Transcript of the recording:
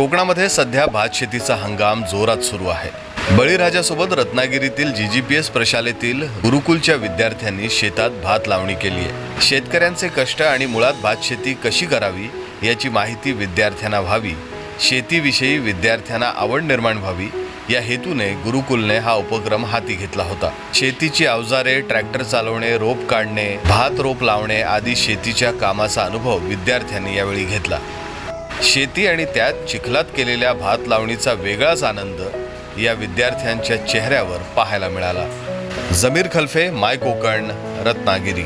कोकणामध्ये सध्या भात शेतीचा हंगाम जोरात सुरू आहे. बळीराजासोबत रत्नागिरीतील जी जी पी एस प्रशालेतील गुरुकुलच्या विद्यार्थ्यांनी शेतात भात लावणी केली आहे. शेतकऱ्यांचे कष्ट आणि मुळात भात शेती कशी करावी याची माहिती विद्यार्थ्यांना व्हावी शेतीविषयी विद्यार्थ्यांना आवड निर्माण व्हावी या हेतूने गुरुकुलने हा उपक्रम हाती घेतला होता. शेतीची अवजारे ट्रॅक्टर चालवणे रोप काढणे भात रोप लावणे आदी शेतीच्या कामाचा अनुभव विद्यार्थ्यांनी यावेळी घेतला. शेती आणि त्यात चिखलात केलेल्या भात लावणीचा वेगळाच आनंद या विद्यार्थ्यांच्या चेहऱ्यावर पाहायला मिळाला. जमीर खल्फे माय कोकण रत्नागिरी.